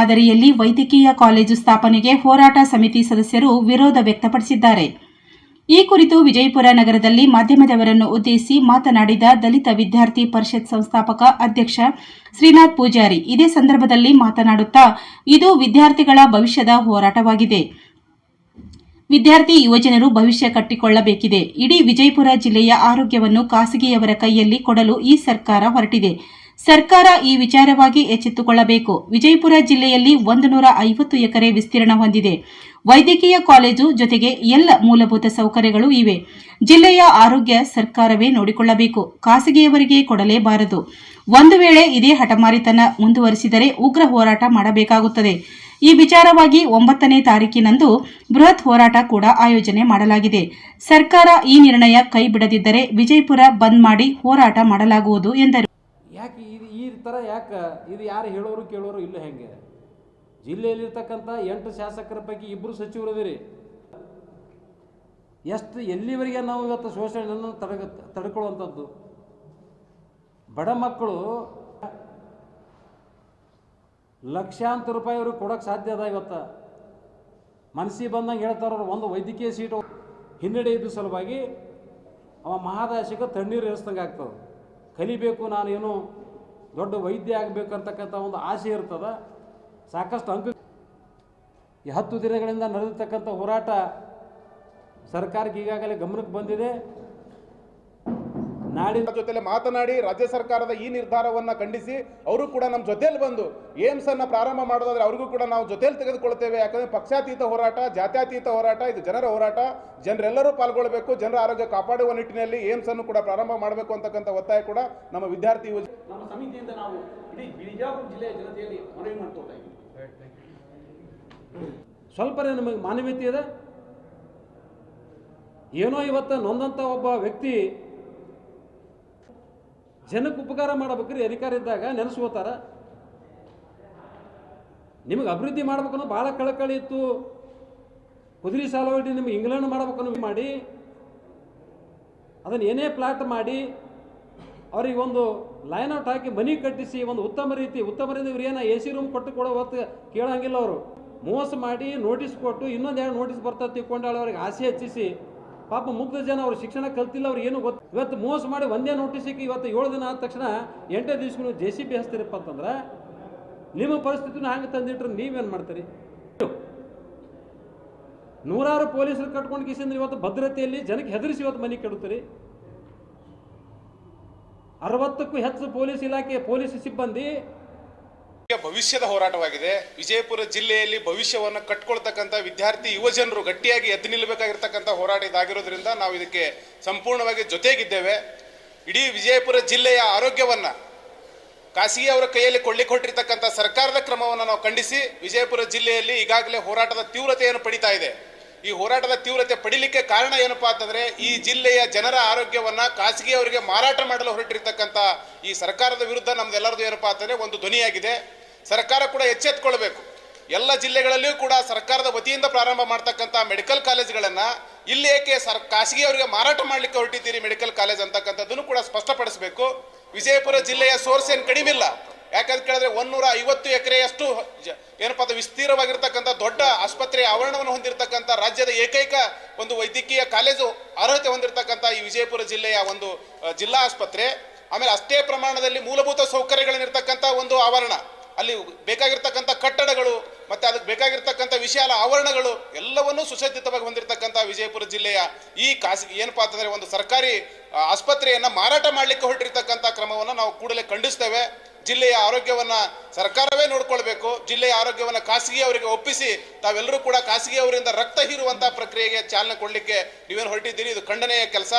ಮಾದರಿಯಲ್ಲಿ ವೈದ್ಯಕೀಯ ಕಾಲೇಜು ಸ್ಥಾಪನೆಗೆ ಹೋರಾಟ ಸಮಿತಿ ಸದಸ್ಯರು ವಿರೋಧ ವ್ಯಕ್ತಪಡಿಸಿದ್ದಾರೆ. ಈ ಕುರಿತು ವಿಜಯಪುರ ನಗರದಲ್ಲಿ ಮಾಧ್ಯಮದವರನ್ನು ಉದ್ದೇಶಿಸಿ ಮಾತನಾಡಿದ ದಲಿತ ವಿದ್ಯಾರ್ಥಿ ಪರಿಷತ್ ಸಂಸ್ಥಾಪಕ ಅಧ್ಯಕ್ಷ ಶ್ರೀನಾಥ್ ಪೂಜಾರಿ. ಇದೇ ಸಂದರ್ಭದಲ್ಲಿ ಮಾತನಾಡುತ್ತಾ, ಇದು ವಿದ್ಯಾರ್ಥಿಗಳ ಭವಿಷ್ಯದ ಹೋರಾಟವಾಗಿದೆ. ವಿದ್ಯಾರ್ಥಿ ಯುವಜನರು ಭವಿಷ್ಯ ಕಟ್ಟಿಕೊಳ್ಳಬೇಕಿದೆ. ಇಡೀ ವಿಜಯಪುರ ಜಿಲ್ಲೆಯ ಆರೋಗ್ಯವನ್ನು ಖಾಸಗಿಯವರ ಕೈಯಲ್ಲಿ ಕೊಡಲು ಈ ಸರ್ಕಾರ ಹೊರಟಿದೆ. ಸರ್ಕಾರ ಈ ವಿಚಾರವಾಗಿ ಎಚ್ಚೆತ್ತುಕೊಳ್ಳಬೇಕು. ವಿಜಯಪುರ ಜಿಲ್ಲೆಯಲ್ಲಿ ಒಂದು ನೂರ ಐವತ್ತು ಎಕರೆ ವಿಸ್ತೀರ್ಣ ಹೊಂದಿದೆ. ವೈದ್ಯಕೀಯ ಕಾಲೇಜು ಜೊತೆಗೆ ಎಲ್ಲ ಮೂಲಭೂತ ಸೌಕರ್ಯಗಳು ಇವೆ. ಜಿಲ್ಲೆಯ ಆರೋಗ್ಯ ಸರ್ಕಾರವೇ ನೋಡಿಕೊಳ್ಳಬೇಕು. ಖಾಸಗಿಯವರಿಗೆ ಕೊಡಲೇಬಾರದು ಒಂದು ವೇಳೆ ಇದೇ ಹಠಮಾರಿತನ ಮುಂದುವರಿಸಿದರೆ ಉಗ್ರ ಹೋರಾಟ ಮಾಡಬೇಕಾಗುತ್ತದೆ. ಈ ವಿಚಾರವಾಗಿ ಒಂಬತ್ತನೇ ತಾರೀಕಿನಂದು ಬೃಹತ್ ಹೋರಾಟ ಕೂಡ ಆಯೋಜನೆ ಮಾಡಲಾಗಿದೆ. ಸರ್ಕಾರ ಈ ನಿರ್ಣಯ ಕೈಬಿಡದಿದ್ದರೆ ವಿಜಯಪುರ ಬಂದ್ ಮಾಡಿ ಹೋರಾಟ ಮಾಡಲಾಗುವುದು ಎಂದರು. ಯಾಕೆ ಇದು ಈ ಥರ ಯಾಕೆ ಇದು ಯಾರು ಹೇಳೋರು ಕೇಳೋರು ಇಲ್ಲ ಹೆಂಗೆ? ಜಿಲ್ಲೆಯಲ್ಲಿರ್ತಕ್ಕಂಥ ಎಂಟು ಶಾಸಕರ ಪೈಕಿ ಇಬ್ಬರು ಸಚಿವರು ಇದೀರಿ ಎಷ್ಟು ಎಲ್ಲಿವರೆಗೆ ನಾವು ಇವತ್ತು ಶೋಷಣೆಯನ್ನು ತಡೆಗ, ತಡ್ಕೊಳ್ಳುವಂಥದ್ದು? ಬಡ ಮಕ್ಕಳು ಲಕ್ಷಾಂತರ ರೂಪಾಯಿ ಅವ್ರಿಗೆ ಕೊಡೋಕ್ಕೆ ಸಾಧ್ಯ ಅದ ಇವತ್ತು. ಮನಸ್ಸಿಗೆ ಬಂದಂಗೆ ಹೇಳ್ತಾರ ಒಂದು ವೈದ್ಯಕೀಯ ಸೀಟು ಹಿನ್ನಡೆ ಇದ್ದ ಸಲುವಾಗಿ ಅವ ಮಹಾದಾಶಿಗೆ ತಣ್ಣೀರು ಇರಿಸ್ದಂಗೆ ಆಗ್ತದೆ. ಕಲಿಬೇಕು ನಾನೇನು ದೊಡ್ಡ ವೈದ್ಯ ಆಗಬೇಕು ಅಂತಕ್ಕಂಥ ಒಂದು ಆಸೆ ಇರ್ತದೆ. ಸಾಕಷ್ಟು ಅಂಕ ಈ ಹತ್ತು ದಿನಗಳಿಂದ ನಡೆದಿರ್ತಕ್ಕಂಥ ಹೋರಾಟ ಸರ್ಕಾರಕ್ಕೆ ಈಗಾಗಲೇ ಗಮನಕ್ಕೆ ಬಂದಿದೆ. ನಾಡಿನ ಜೊತೆಲೆ ಮಾತನಾಡಿ ರಾಜ್ಯ ಸರ್ಕಾರದ ಈ ನಿರ್ಧಾರವನ್ನ ಖಂಡಿಸಿ ಅವರು ಕೂಡ ನಮ್ಮ ಜೊತೆಯಲ್ಲಿ ಬಂದು ಏಮ್ಸ್ ಅನ್ನ ಪ್ರಾರಂಭ ಮಾಡೋದಾದ್ರೆ ಅವ್ರಿಗೂ ಕೂಡ ನಾವು ಜೊತೆಯಲ್ಲಿ ತೆಗೆದುಕೊಳ್ತೇವೆ. ಯಾಕಂದ್ರೆ ಪಕ್ಷಾತೀತ ಹೋರಾಟ ಜಾತ್ಯಾತೀತ ಹೋರಾಟ ಇದು ಜನರ ಹೋರಾಟ. ಜನರೆಲ್ಲರೂ ಪಾಲ್ಗೊಳ್ಳಬೇಕು ಜನರ ಆರೋಗ್ಯ ಕಾಪಾಡುವ ನಿಟ್ಟಿನಲ್ಲಿ ಏಮ್ಸ್ ಅನ್ನು ಕೂಡ ಪ್ರಾರಂಭ ಮಾಡಬೇಕು ಅಂತಕ್ಕಂಥ ಒತ್ತಾಯ ಕೂಡ ನಮ್ಮ ವಿದ್ಯಾರ್ಥಿ ಯುವ ನಮ್ಮ ಸಮಿತಿಯಿಂದ ನಾವು ಇಡೀ ಬಿಜಾಪುರ ಜಿಲ್ಲೆಯ ಜನತೆಯಲ್ಲಿ ಮನವಿ ಸ್ವಲ್ಪನೇ ನಮಗೆ ಮಾನವೀಯತೆ ಇದೆ. ಏನೋ ಇವತ್ತು ನೊಂದಂಥ ಒಬ್ಬ ವ್ಯಕ್ತಿ ಜನಕ್ಕೆ ಉಪಕಾರ ಮಾಡ್ಬೇಕ್ರಿ ಅಧಿಕಾರ ಇದ್ದಾಗ ನೆನೆಸ್ಕೋತಾರ ನಿಮಗೆ ಅಭಿವೃದ್ಧಿ ಮಾಡ್ಬೇಕು ಭಾಳ ಕಳಕಳಿ ಇತ್ತು. ಕುದುರೆ ಸಾಲವಡಿ ನಿಮ್ಗೆ ಇಂಗ್ಲೆಂಡ್ ಮಾಡ್ಬೇಕು ಅನ್ನೋ ಮಾಡಿ, ಅದನ್ನು ಏನೇ ಪ್ಲಾಟ್ ಮಾಡಿ, ಅವ್ರಿಗೆ ಒಂದು ಲೈನ್ ಔಟ್ ಹಾಕಿ ಮನಿ ಕಟ್ಟಿಸಿ, ಒಂದು ಉತ್ತಮ ರೀತಿ ಉತ್ತಮ ರೀತಿ ಇವ್ರು ಏನೋ ಎ ಸಿ ರೂಮ್ ಕೊಟ್ಟು ಕೊಡೋ ಹೊತ್ತು ಕೇಳೋಂಗಿಲ್ಲ ಅವರು. ಮೋಸ ಮಾಡಿ ನೋಟಿಸ್ ಕೊಟ್ಟು ಇನ್ನೊಂದು ಎರಡು ನೋಟಿಸ್ ಬರ್ತಾ ತಿಳ್ಕೊಂಡಾಳ ಅವ್ರಿಗೆ ಆಸೆ ಹಚ್ಚಿಸಿ. ಪಾಪ ಮುಗ್ಧ ಜನ ಅವ್ರು ಶಿಕ್ಷಣ ಕಲ್ತಿಲ್ಲ, ಅವ್ರು ಏನು ಗೊತ್ತು ಇವತ್ತು ಮೋಸ ಮಾಡಿ ಒಂದೇ ನೋಟಿಸಿಗೆ ಇವತ್ತು ಏಳು ದಿನ ಆದ ತಕ್ಷಣ ಎಂಟೇ ದಿವ್ಸ ನೀವು ಜೆ ಸಿ ಬಿ ಹಚ್ತೀರಪ್ಪ ಅಂತಂದ್ರೆ, ನಿಮ್ಮ ಪರಿಸ್ಥಿತಿನ ಹಂಗೆ ತಂದಿಟ್ರೆ ನೀವೇನು ಮಾಡ್ತೀರಿ? ನೂರಾರು ಪೊಲೀಸರು ಕಟ್ಕೊಂಡು ಕಿಸಿಂದ್ರೆ ಇವತ್ತು ಭದ್ರತೆಯಲ್ಲಿ ಜನಕ್ಕೆ ಹೆದರಿಸಿ ಇವತ್ತು ಮನೆ ಕೆಡುತ್ತೀರಿ? ಅರವತ್ತಕ್ಕೂ ಹೆಚ್ಚು ಪೊಲೀಸ್ ಇಲಾಖೆ ಪೊಲೀಸ್ ಸಿಬ್ಬಂದಿ ಭವಿಷ್ಯದ ಹೋರಾಟವಾಗಿದೆ. ವಿಜಯಪುರ ಜಿಲ್ಲೆಯಲ್ಲಿ ಭವಿಷ್ಯವನ್ನು ಕಟ್ಕೊಳ್ತಕ್ಕಂಥ ವಿದ್ಯಾರ್ಥಿ ಯುವಜನರು ಗಟ್ಟಿಯಾಗಿ ಎದ್ದು ನಿಲ್ಲಬೇಕಾಗಿರ್ತಕ್ಕಂಥ ಹೋರಾಟ ಇದಾಗಿರೋದ್ರಿಂದ ನಾವು ಇದಕ್ಕೆ ಸಂಪೂರ್ಣವಾಗಿ ಜೊತೆಗಿದ್ದೇವೆ. ಇಡೀ ವಿಜಯಪುರ ಜಿಲ್ಲೆಯ ಆರೋಗ್ಯವನ್ನ ಖಾಸಗಿ ಅವರ ಕೈಯಲ್ಲಿ ಕೊಳ್ಳಿಕೊಟ್ಟಿರ್ತಕ್ಕಂಥ ಸರ್ಕಾರದ ಕ್ರಮವನ್ನು ನಾವು ಖಂಡಿಸಿ ವಿಜಯಪುರ ಜಿಲ್ಲೆಯಲ್ಲಿ ಈಗಾಗಲೇ ಹೋರಾಟದ ತೀವ್ರತೆಯನ್ನು ಪಡಿತಾ ಇದೆ. ಈ ಹೋರಾಟದ ತೀವ್ರತೆ ಪಡಿಲಿಕ್ಕೆ ಕಾರಣ ಏನಪ್ಪಾ ಅಂತಂದ್ರೆ ಈ ಜಿಲ್ಲೆಯ ಜನರ ಆರೋಗ್ಯವನ್ನ ಖಾಸಗಿಯವರಿಗೆ ಮಾರಾಟ ಮಾಡಲು ಹೊರಟಿರ್ತಕ್ಕಂಥ ಈ ಸರ್ಕಾರದ ವಿರುದ್ಧ ನಮ್ದೆಲ್ಲರದು ಏನಪ್ಪಾ ಅಂತಂದ್ರೆ ಒಂದು ಧ್ವನಿಯಾಗಿದೆ. ಸರ್ಕಾರ ಕೂಡ ಎಚ್ಚೆತ್ಕೊಳ್ಬೇಕು. ಎಲ್ಲ ಜಿಲ್ಲೆಗಳಲ್ಲಿಯೂ ಕೂಡ ಸರ್ಕಾರದ ವತಿಯಿಂದ ಪ್ರಾರಂಭ ಮಾಡ್ತಕ್ಕಂಥ ಮೆಡಿಕಲ್ ಕಾಲೇಜ್ಗಳನ್ನು ಇಲ್ಲಿ ಏಕೆ ಸರ್ ಖಾಸಗಿಯವರಿಗೆ ಮಾರಾಟ ಮಾಡಲಿಕ್ಕೆ ಹೊರಟಿದ್ದೀರಿ ಮೆಡಿಕಲ್ ಕಾಲೇಜ್ ಅಂತಕ್ಕಂಥದ್ದನ್ನು ಕೂಡ ಸ್ಪಷ್ಟಪಡಿಸಬೇಕು. ವಿಜಯಪುರ ಜಿಲ್ಲೆಯ ಸೋರ್ಸ್ ಏನು ಕಡಿಮೆ ಇಲ್ಲ. ಯಾಕಂತ ಕೇಳಿದ್ರೆ ಒಂದೂರ ಐವತ್ತು ಎಕರೆಯಷ್ಟು ಏನಪ್ಪ ಅದು ವಿಸ್ತೀರ್ಣವಾಗಿರ್ತಕ್ಕಂಥ ದೊಡ್ಡ ಆಸ್ಪತ್ರೆಯ ಆವರಣವನ್ನು ಹೊಂದಿರತಕ್ಕಂಥ ರಾಜ್ಯದ ಏಕೈಕ ಒಂದು ವೈದ್ಯಕೀಯ ಕಾಲೇಜು ಅರ್ಹತೆ ಹೊಂದಿರತಕ್ಕಂಥ ಈ ವಿಜಯಪುರ ಜಿಲ್ಲೆಯ ಒಂದು ಜಿಲ್ಲಾ ಆಸ್ಪತ್ರೆ. ಆಮೇಲೆ ಅಷ್ಟೇ ಪ್ರಮಾಣದಲ್ಲಿ ಮೂಲಭೂತ ಸೌಕರ್ಯಗಳನ್ನಿರ್ತಕ್ಕಂಥ ಒಂದು ಆವರಣ. ಅಲ್ಲಿ ಬೇಕಾಗಿರ್ತಕ್ಕಂಥ ಕಟ್ಟಡಗಳು, ಮತ್ತೆ ಅದಕ್ಕೆ ಬೇಕಾಗಿರ್ತಕ್ಕಂಥ ವಿಶಾಲ ಆವರಣಗಳು, ಎಲ್ಲವನ್ನೂ ಸುಸಜ್ಜಿತವಾಗಿ ಹೊಂದಿರತಕ್ಕಂಥ ವಿಜಯಪುರ ಜಿಲ್ಲೆಯ ಈ ಖಾಸಗಿ, ಏನಪ್ಪಾ ಅಂತಂದ್ರೆ ಒಂದು ಸರ್ಕಾರಿ ಆಸ್ಪತ್ರೆಯನ್ನು ಮಾರಾಟ ಮಾಡಲಿಕ್ಕೆ ಹೊರಟಿರ್ತಕ್ಕಂಥ ಕ್ರಮವನ್ನು ನಾವು ಕೂಡಲೇ ಖಂಡಿಸ್ತೇವೆ. ಜಿಲ್ಲೆಯ ಆರೋಗ್ಯವನ್ನ ಸರ್ಕಾರವೇ ನೋಡ್ಕೊಳ್ಬೇಕು. ಜಿಲ್ಲೆಯ ಆರೋಗ್ಯವನ್ನ ಖಾಸಗಿ ಅವರಿಗೆ ಒಪ್ಪಿಸಿ, ತಾವೆಲ್ಲರೂ ಕೂಡ ಖಾಸಗಿ ಅವರಿಂದ ರಕ್ತ ಹೀರುವಂಥ ಪ್ರಕ್ರಿಯೆಗೆ ಚಾಲನೆ ಕೊಡಲಿಕ್ಕೆ ನೀವೇನು ಹೊರಟಿದ್ದೀರಿ? ಇದು ಖಂಡನೆಯ ಕೆಲಸ.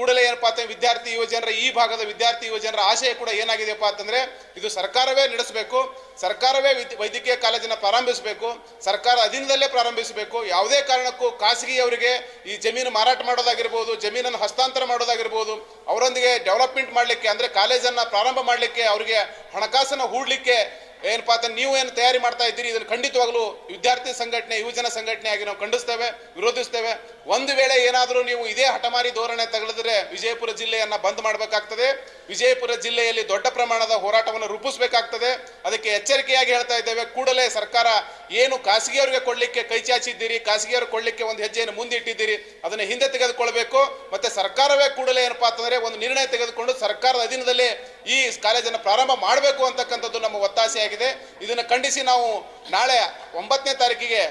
ಕೂಡಲೇ ಏನಪ್ಪಾ ಅಂತ ವಿದ್ಯಾರ್ಥಿ ಯುವಜನರ ಈ ಭಾಗದ ವಿದ್ಯಾರ್ಥಿ ಯುವಜನರ ಆಶಯ ಕೂಡ ಏನಾಗಿದೆಯಪ್ಪ ಅಂತಂದ್ರೆ ಇದು ಸರ್ಕಾರವೇ ನಡೆಸಬೇಕು, ಸರ್ಕಾರವೇ ವಿದ್- ವೈದ್ಯಕೀಯ ಕಾಲೇಜನ್ನು ಪ್ರಾರಂಭಿಸಬೇಕು, ಸರ್ಕಾರ ಅಧೀನದಲ್ಲೇ ಪ್ರಾರಂಭಿಸಬೇಕು. ಯಾವುದೇ ಕಾರಣಕ್ಕೂ ಖಾಸಗಿಯವರಿಗೆ ಈ ಜಮೀನು ಮಾರಾಟ ಮಾಡೋದಾಗಿರ್ಬೋದು, ಜಮೀನನ್ನು ಹಸ್ತಾಂತರ ಮಾಡೋದಾಗಿರ್ಬೋದು, ಅವರೊಂದಿಗೆ ಡೆವಲಪ್ಮೆಂಟ್ ಮಾಡಲಿಕ್ಕೆ ಅಂದರೆ ಕಾಲೇಜನ್ನು ಪ್ರಾರಂಭ ಮಾಡಲಿಕ್ಕೆ ಅವರಿಗೆ ಹಣಕಾಸನ್ನು ಹೂಡ್ಲಿಕ್ಕೆ ಏನಪ್ಪಾ ಅಂತ ನೀವು ಏನು ತಯಾರಿ ಮಾಡ್ತಾ ಇದ್ದೀರಿ? ಇದನ್ನು ಖಂಡಿತವಾಗ್ಲೂ ವಿದ್ಯಾರ್ಥಿ ಸಂಘಟನೆ, ಯುವಜನ ಸಂಘಟನೆ ಆಗಿ ನಾವು ಖಂಡಿಸ್ತೇವೆ, ವಿರೋಧಿಸ್ತೇವೆ. ಒಂದು ವೇಳೆ ಏನಾದರೂ ನೀವು ಇದೇ ಹಠಮಾರಿ ಧೋರಣೆ ತಗಲಿದ್ರೆ ವಿಜಯಪುರ ಜಿಲ್ಲೆಯನ್ನು ಬಂದ್ ಮಾಡಬೇಕಾಗ್ತದೆ. ವಿಜಯಪುರ ಜಿಲ್ಲೆಯಲ್ಲಿ ದೊಡ್ಡ ಪ್ರಮಾಣದ ಹೋರಾಟವನ್ನು ರೂಪಿಸಬೇಕಾಗ್ತದೆ. ಅದಕ್ಕೆ ಎಚ್ಚರಿಕೆಯಾಗಿ ಹೇಳ್ತಾ ಇದ್ದೇವೆ. ಕೂಡಲೇ ಸರ್ಕಾರ ಏನು ಖಾಸಗಿಯವರಿಗೆ ಕೊಡ್ಲಿಕ್ಕೆ ಕೈ ಚಾಚಿದ್ದೀರಿ ಖಾಸಗಿಯವರು ಕೊಡ್ಲಿಕ್ಕೆ ಒಂದು ಹೆಜ್ಜೆಯನ್ನು ಮುಂದಿಟ್ಟಿದ್ದೀರಿ, ಅದನ್ನು ಹಿಂದೆ ತೆಗೆದುಕೊಳ್ಬೇಕು. ಮತ್ತೆ ಸರ್ಕಾರವೇ ಕೂಡಲೇ ಏನಪ್ಪಾ ಅಂತಂದ್ರೆ ಒಂದು ನಿರ್ಣಯ ತೆಗೆದುಕೊಂಡು ಸರ್ಕಾರದ ಅಧೀನದಲ್ಲೇ ಈ ಕಾಲೇಜನ್ನು ಪ್ರಾರಂಭ ಮಾಡಬೇಕು ಅಂತಕ್ಕಂಥದ್ದು ಒತ್ತಾಸೆಯಾಗಿದೆ. ಇದನ್ನು ಖಂಡಿಸಿ ನಾವು ನಾಳೆ ಒಂಬತ್ತನೇ ತಾರೀಕಿಗೆ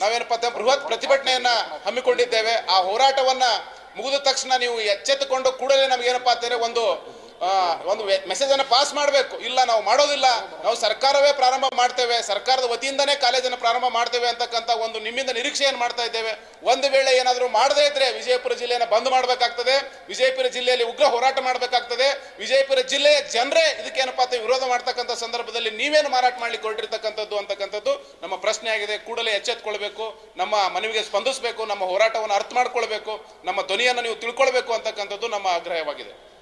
ನಾವೇನಪ್ಪ ಅಂತ ಬೃಹತ್ ಪ್ರತಿಭಟನೆಯನ್ನ ಹಮ್ಮಿಕೊಂಡಿದ್ದೇವೆ. ಆ ಹೋರಾಟವನ್ನ ಮುಗಿದ ತಕ್ಷಣ ನೀವು ಎಚ್ಚೆತ್ತುಕೊಂಡು ಕೂಡಲೇ ನಮಗೇನಪ್ಪ ಅಂತಂದ್ರೆ ಒಂದು ಒಂದು ಮೆಸೇಜ್ ಅನ್ನ ಪಾಸ್ ಮಾಡಬೇಕು. ಇಲ್ಲ, ನಾವು ಮಾಡೋದಿಲ್ಲ. ನಾವು ಸರ್ಕಾರವೇ ಪ್ರಾರಂಭ ಮಾಡ್ತೇವೆ. ಸರ್ಕಾರದ ವತಿಯಿಂದನೇ ಕಾಲೇಜನ್ನು ಪ್ರಾರಂಭ ಮಾಡ್ತೇವೆ ಅಂತಕ್ಕಂಥ ಒಂದು ನಿಮ್ಮಿಂದ ನಿರೀಕ್ಷೆಯನ್ನು ಮಾಡ್ತಾ ಇದ್ದೇವೆ? ಒಂದು ವೇಳೆ ಏನಾದರೂ ಮಾಡದೇ ಇದ್ರೆ ವಿಜಯಪುರ ಜಿಲ್ಲೆಯನ್ನು ಬಂದ್ ಮಾಡಬೇಕಾಗ್ತದೆ. ವಿಜಯಪುರ ಜಿಲ್ಲೆಯಲ್ಲಿ ಉಗ್ರ ಹೋರಾಟ ಮಾಡಬೇಕಾಗ್ತದೆ. ವಿಜಯಪುರ ಜಿಲ್ಲೆಯ ಜನರೇ ಇದಕ್ಕೇನಪ್ಪ ಅಂತ ವಿರೋಧ ಮಾಡ್ತಕ್ಕಂಥ ಸಂದರ್ಭದಲ್ಲಿ ನೀವೇನು ಮಾರಾಟ ಮಾಡ್ಲಿಕ್ಕೆ ಹೊರಟಿರ್ತಕ್ಕಂಥದ್ದು ಅಂತಕ್ಕಂಥದ್ದು ನಮ್ಮ ಪ್ರಶ್ನೆ ಆಗಿದೆ. ಕೂಡಲೇ ಎಚ್ಚೆತ್ಕೊಳ್ಬೇಕು. ನಮ್ಮ ಮನವಿಗೆ ಸ್ಪಂದಿಸಬೇಕು. ನಮ್ಮ ಹೋರಾಟವನ್ನು ಅರ್ಥ ಮಾಡ್ಕೊಳ್ಬೇಕು. ನಮ್ಮ ಧ್ವನಿಯನ್ನು ನೀವು ತಿಳ್ಕೊಳ್ಬೇಕು ಅಂತಕ್ಕಂಥದ್ದು ನಮ್ಮ ಆಗ್ರಹವಾಗಿದೆ.